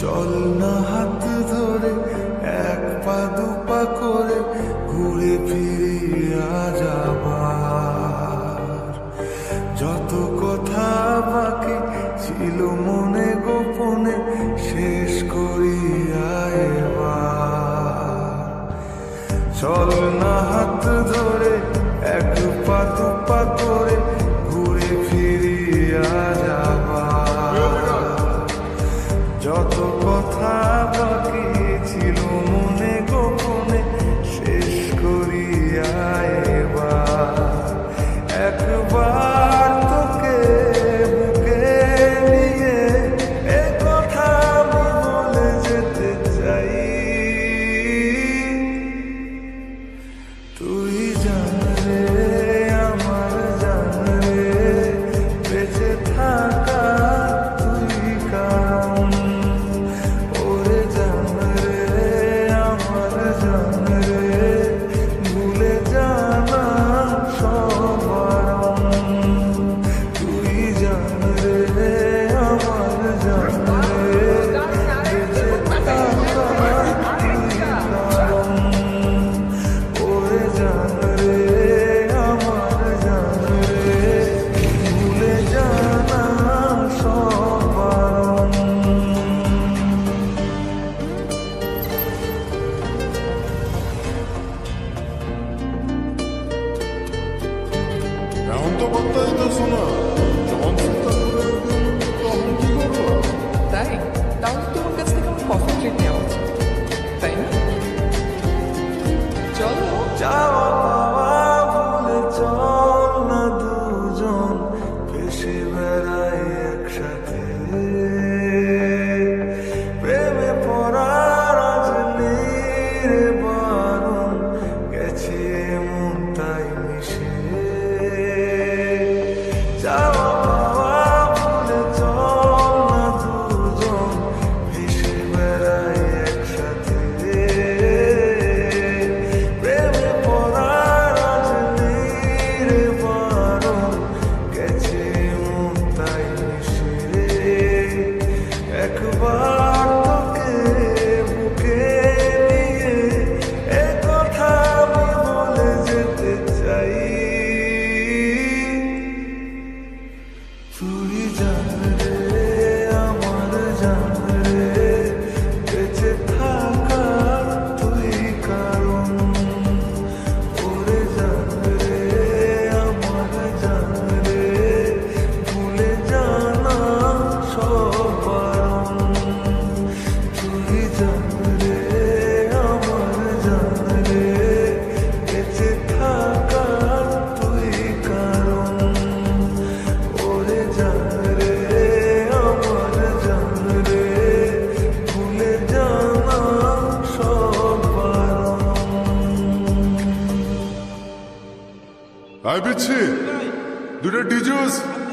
চল না হাত ধরে এক পা দুপা করে ঘুরে ফিরে survive. Hintergrund da hinter so einer Hi, bitch. Do the DJs.